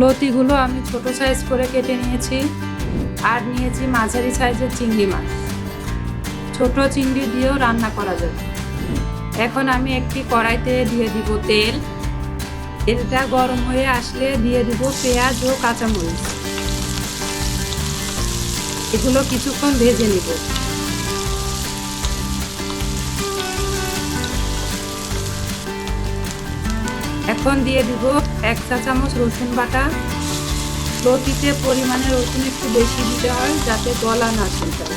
লতিগুলো আমি ছোট সাইজ করে কেটে নিয়েছি আর নিয়েছি মাঝারি সাইজের চিংড়ি মাছ। ছোট চিংড়ি দিয়েও রান্না করা যাবে। এখন আমি একটি কড়াইতে দিয়ে দিব তেল। তেলটা গরম হয়ে আসলে দিয়ে দিব পেঁয়াজ ও কাঁচামরিচ। এগুলো কিছুক্ষণ ভেজে নিব। এখন দিয়ে দিব এক চা চামচ রসুন বাটা। লতিতে পরিমাণে রসুন একটু বেশি দিতে হয় যাতে গলা না চুলকায়।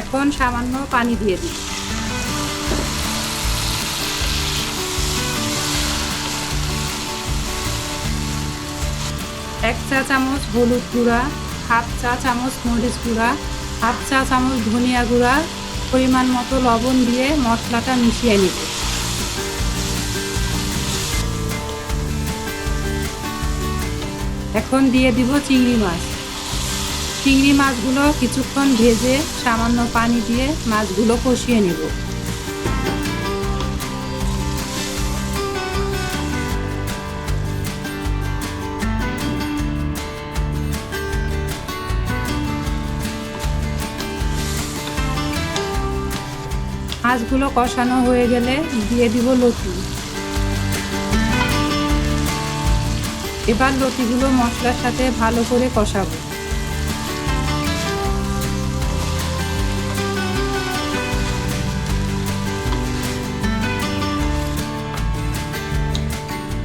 এখন সামান্য পানি দিয়ে দিই এক চা চামচ হলুদ গুঁড়া, হাফ চা চামচ মরিচ গুঁড়া, হাফ চা চামচ ধনিয়া গুঁড়া, পরিমাণ মতো লবণ দিয়ে মশলাটা মিশিয়ে নিব। এখন দিয়ে দিব চিংড়ি মাছ। চিংড়ি মাছগুলো কিছুক্ষণ ভেজে সামান্য পানি দিয়ে মাছগুলো কষিয়ে নিব। মাছগুলো কষানো হয়ে গেলে দিয়ে দিব লতি। এবার লতিগুলো মশলার সাথে ভালো করে কষাবো।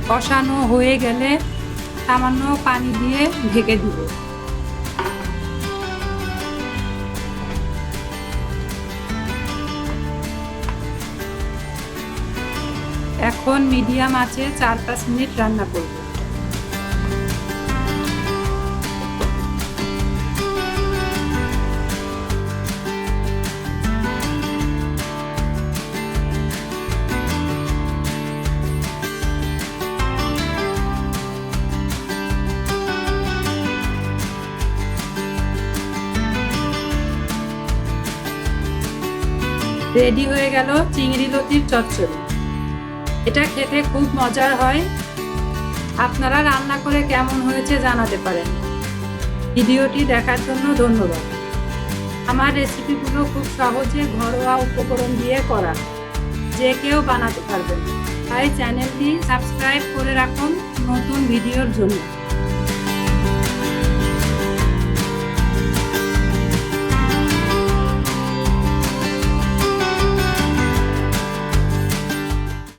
কষানো হয়ে গেলে সামান্য পানি দিয়ে ঢেকে দিব। এখন মিডিয়াম আছে চার পাঁচ মিনিট রান্না করব। রেডি হয়ে গেল চিংড়ি লতির চচ্চড়ি। এটা খেতে খুব মজার হয়। আপনারা রান্না করে কেমন হয়েছে জানাতে পারেন। ভিডিওটি দেখার জন্য ধন্যবাদ। আমার রেসিপিগুলো খুব সহজে ঘরোয়া উপকরণ দিয়ে করা। যে কেউ বানাতে পারবেন। তাই চ্যানেলটি সাবস্ক্রাইব করে রাখুন নতুন ভিডিওর জন্য।